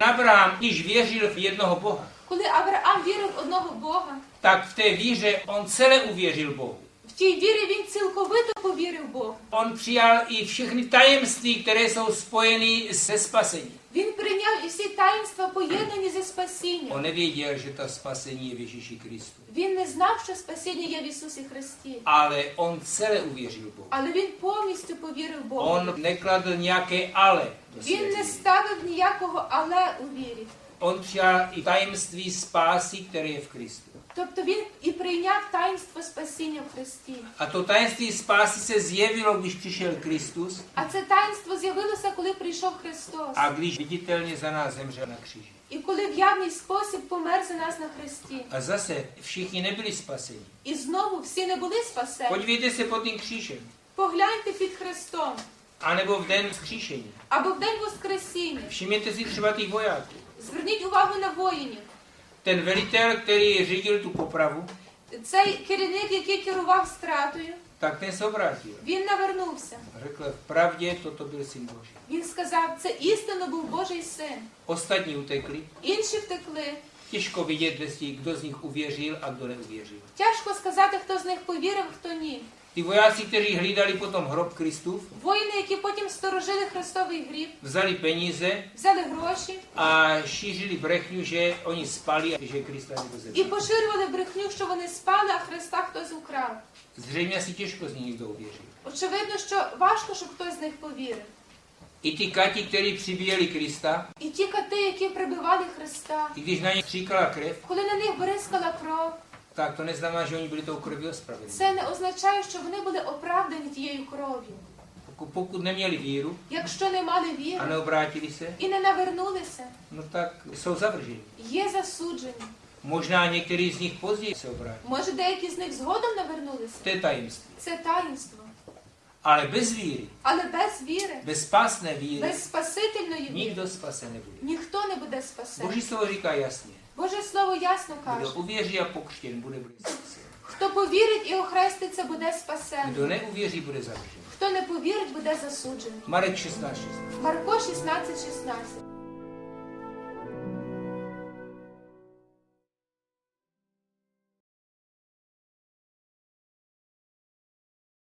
Abraham, když věřil v jednoho Boha, Коли Авраам вірив в одного Бога, tak v té víře on celé uvěřil Bohu. в тій вірі він цілковито повірив Богу. On přijal i všechny tajemství, které jsou spojeny se spasením. Він прийняв і всі таїнства поєднані зі спасінням. On nevěděl, že ta spasení je v Ježíši Kristu. Він не знав, що спасіння є в Ісусі Христі, Ale on celé uvěřil Bohu. але він повністю повірив Богу. On nekladl nějaké ale do Він не víry. ставив ніякого але у вірі. On přijal i tajemství spásy, které je v Kristu. Тобто він і прийняв таїнство спасіння в Христі. A to tajemství spásy se zjevilo, když přišel Kristus А це таїнство з'явилося, коли прийшов Христос. a když viditelně za nás zemřel na kříži. І коли в явний спосіб помер за нас на Христі. A zase všichni nebyli spaseni. І знову всі не були спасені. Podívejte se pod tím křížem. Погляньте під Христом. A nebo v den vzkříšení. Або в день Воскресіння. Všimněte si třeba těch vojáků. Зверніть увагу на воїнів. Ten velitel, který řídil tu popravu, Цей керівник, який керував стратою, tak ten se obrátil. він навернувся. Řekl, v pravdě toto byl syn Boží. Він сказав, це істинно був Божий син. Ostatní utekli. Інші втекли. Těžko vidět, jestli kdo z nich uvěřil a kdo neuvěřil. Тяжко сказати, хто з них повірив, хто ні. Vojáci, kteří hlídali potom hrob Kristův, Воїни, які потім сторожили Христовий гріб, vzali peníze взяли гроші a šířili brechňu, že oni spali a že Krista někdo і поширювали брехню, що вони спали, а Христа хтось украв. Zřejmě asi těžko z nich někdo. Очевидно, що важко, щоб хтось з них повірив. I ty kati, kteří přibíjeli Krista, І ті кати, які прибивали Христа, stříkala коли на них бризкала кров, tak to neznamená, že oni byli tou krví ospravedlněni. це не означає, що вони були оправдані тією кров'ю. Pokud, pokud neměli víru Якщо не мали віри neobrátili se, і не навернулися, no tak jsou zavrženi. є засуджені. Možná některý z nich později se obrátí. Може, деякі з них згодом навернулися. Je tajemství. Це таїнство. Ale без віри. Але без віри, Без spásné віри. без спасительної віри, Ніхто спасе не буде. ніхто не буде спасен. Боже слово ріка ясне. Боже Слово ясно каже, Хто a pokřtěn, bude буде спасен. хто повірить і охреститься, буде спасений. не neuvěří, буде засуджений. Хто не повірить, буде засуджений. Марек 16, 16. Марко 16, 16.